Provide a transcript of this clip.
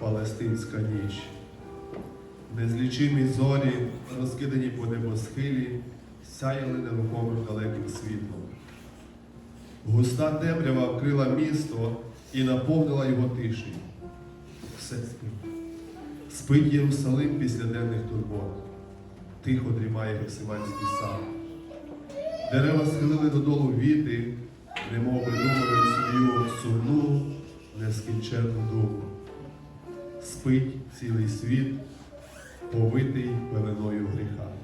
Палестинська ніч. Незлічимі зорі, розкидані по небосхилі, сяяли нерухомим далеким світлом. Густа темрява вкрила місто і наповнила його тишею. Все спить. Спить Єрусалим після денних турбот. Тихо дрімає Гефсиманський сад. Дерева схилили додолу віти, немов видумують свою сумну, нескінченну думу. Спить цілий світ, повитий пеленою гріха.